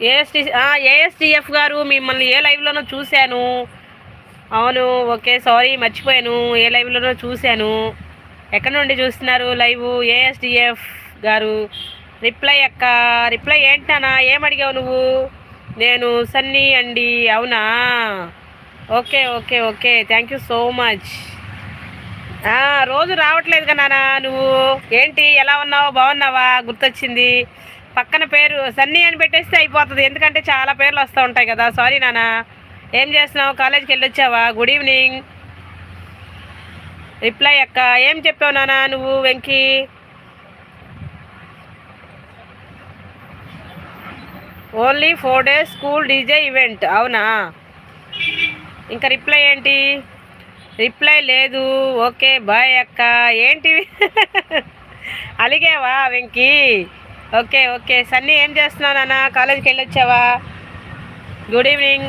AST ఏఎస్టీఎఫ్ గారు మిమ్మల్ని ఏ లైవ్లోనో చూశాను. అవును ఓకే సారీ మర్చిపోయాను. ఏ లైవ్లోనో చూశాను. ఎక్కడి నుండి చూస్తున్నారు లైవ్ ఏఎస్డిఎఫ్ గారు? రిప్లై అక్క రిప్లై ఏంటనా ఏం అడిగావు నువ్వు? నేను సన్నీ అండి అవునా? Okay okay okay thank you so much. రోజు రావట్లేదు కదా నాన్న నువ్వు. ఏంటి ఎలా ఉన్నావు? బాగున్నావా? గుర్తొచ్చింది. పక్కన పేరు సన్నీ అని పెట్టేస్తే అయిపోతుంది. ఎందుకంటే చాలా పేర్లు వస్తూ ఉంటాయి కదా. సారీ నాన్న. ఏం చేస్తున్నావు? కాలేజీకి వెళ్ళొచ్చావా? గుడ్ ఈవినింగ్ రిప్లై అక్క. ఏం చెప్పావు నాన్న నువ్వు Venky? Only four days school DJ event అవునా? ఇంకా రిప్లై ఏంటి? రిప్లై లేదు. ఓకే బాయ్ అక్క. ఏంటి? అలిగేవా వెంకీ? Okay okay. సన్నీ ఏం చేస్తున్నావు నాన్న? కాలేజీకి వెళ్ళొచ్చావా? గుడ్ ఈవినింగ్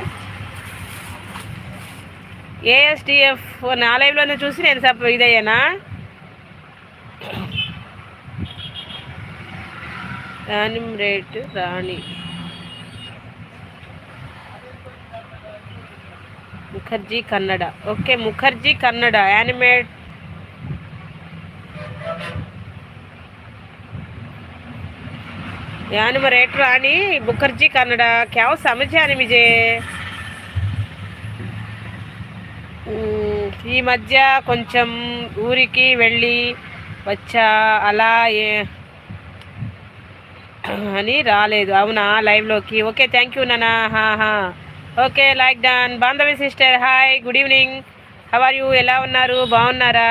ఏఎస్టిఎఫ్ నా లైవ్లోనే చూసి నేను సప్ ఇదయ్యానా? రాణి రేట్ రాణి. ముఖర్జీ కన్నడ. ఓకే ముఖర్జీ కన్నడ. యానిమేట్ రాణి ముఖర్జీ కన్నడ కేవ సమజానిమిజే ఈ మధ్య కొంచెం ఊరికి వెళ్ళి వచ్చా అలా ఏ అని రాలేదు. అవునా? లైవ్లోకి ఓకే థ్యాంక్ యూ నానా. హా okay like done Bandhavi sister hi good evening how are you ఎలా ఉన్నారు? బాగున్నారా?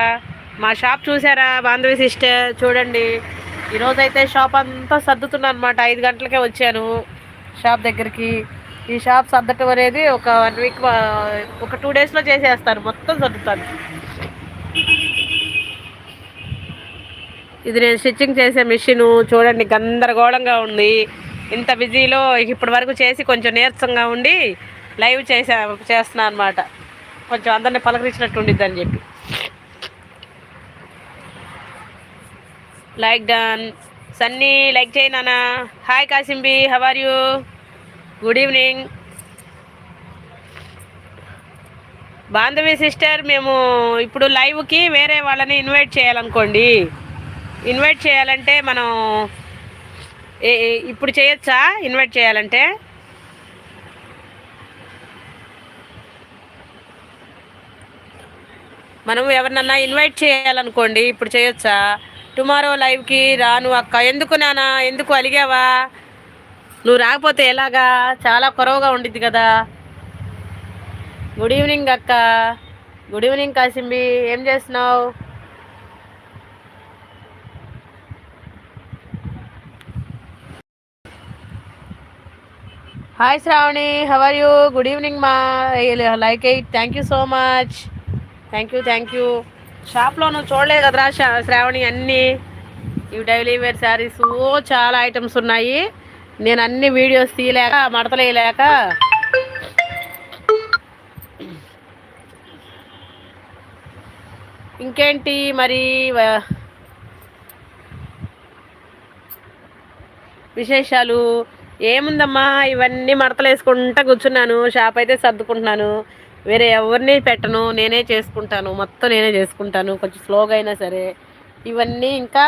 మా షాప్ చూసారా బాంధవి సిస్టర్ చూడండి. ఈరోజైతే షాప్ అంతా సర్దుతున్నాను అనమాట ఐదు గంటలకే వచ్చాను షాప్ దగ్గరికి. ఈ షాప్ సర్దటం అనేది ఒక వన్ వీక్ ఒక టూ డేస్లో చేసేస్తాను మొత్తం సర్దుతాను. ఇది నేను స్టిచ్చింగ్ చేసే మిషన్ చూడండి గందరగోళంగా ఉంది. ఇంత బిజీలో ఇప్పటి వరకు చేసి కొంచెం నీరసంగా ఉండి లైవ్ చేసా చేస్తున్నా అనమాట కొంచెం అందరిని పలకరించినట్టు ఉండిద్దని అని చెప్పి. లైక్ డన్ సన్నీ లైక్ చేయి hi Kasimbi how are you good evening Bandhavi sister మేము ఇప్పుడు లైవ్కి వేరే వాళ్ళని ఇన్వైట్ చేయాలనుకోండి. ఇన్వైట్ చేయాలంటే మనం ఏ- ఇప్పుడు చేయొచ్చా? ఇన్వైట్ చేయాలంటే? మనం ఎవరినన్నా ఇన్వైట్ చేయాలనుకోండి ఇప్పుడు చేయొచ్చా? టుమారో లైవ్కి రాను అక్క. ఎందుకు నానా? ఎందుకు అలిగావా? నువ్వు రాకపోతే ఎలాగా? చాలా కొరవగా ఉండిద్ది కదా. గుడ్ ఈవినింగ్ అక్క. Good evening Kasimbi. ఏం చేస్తున్నావు? Hi Shravani. How are you good evening మా like eight. Thank you so much thank you thank you షాప్లో నువ్వు చూడలేదు కదరా శా- శ్రావణి అన్నీ. ఇవి డైలీ వేర్ శారీస్ చాలా ఐటమ్స్ ఉన్నాయి. నేను అన్ని వీడియోస్ తీయలేక మడతలేయలేక. ఇంకేంటి మరి? విశేషాలు? ఏముందమ్మా? ఇవన్నీ మడతలేసుకుంటా కూర్చున్నాను. షాప్ అయితే సర్దుకుంటున్నాను. వేరే ఎవరిని పెట్టను నేనే చేసుకుంటాను మొత్తం నేనే చేసుకుంటాను కొంచెం స్లోగా అయినా సరే. ఇవన్నీ ఇంకా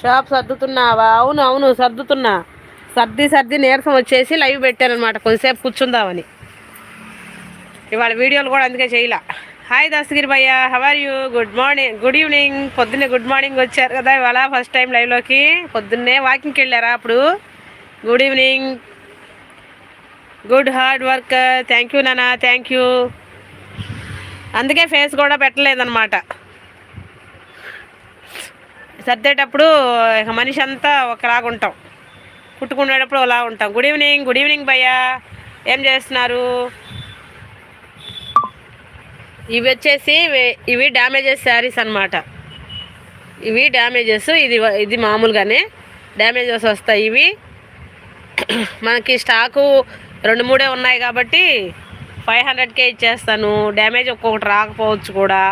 షాప్ సర్దుతున్నావా? అవును అవును సర్దుతున్నా. సర్ది సర్ది నీరసం వచ్చేసి లైవ్ పెట్టానమాట కొద్దిసేపు కూర్చుందామని. ఇవాళ వీడియోలు కూడా అందుకే చేయలే. హాయ్ దస్తగిరి భయ్య how are you good morning good evening పొద్దున్నే గుడ్ మార్నింగ్ వచ్చారు కదా ఇవాళ ఫస్ట్ టైం లైవ్లోకి పొద్దున్నే వాకింగ్కి వెళ్ళారా అప్పుడు? Good evening good hard work. Thank you నాన్న థ్యాంక్ యూ అందుకే ఫేస్ కూడా పెట్టలేదన్నమాట. సర్దేటప్పుడు ఇక మనిషి అంతా ఒకలాగా ఉంటాం కుట్టుకునేటప్పుడు అలా ఉంటాం గుడ్ ఈవినింగ్ గుడ్ ఈవినింగ్ భయ్యా. ఏం చేస్తున్నారు? ఇవి వచ్చేసి ఇవి- డ్యామేజెస్ శారీస్ అన్నమాట. ఇవి డ్యామేజెస్. ఇది ఇది మామూలుగానే డ్యామేజెస్ వస్తాయి ఇవి. మనకి స్టాకు రెండు మూడే ఉన్నాయి కాబట్టి ఫైవ్ హండ్రెడ్కే ఇచ్చేస్తాను. డ్యామేజ్ ఒక్కొక్కటి రాకపోవచ్చు కూడా.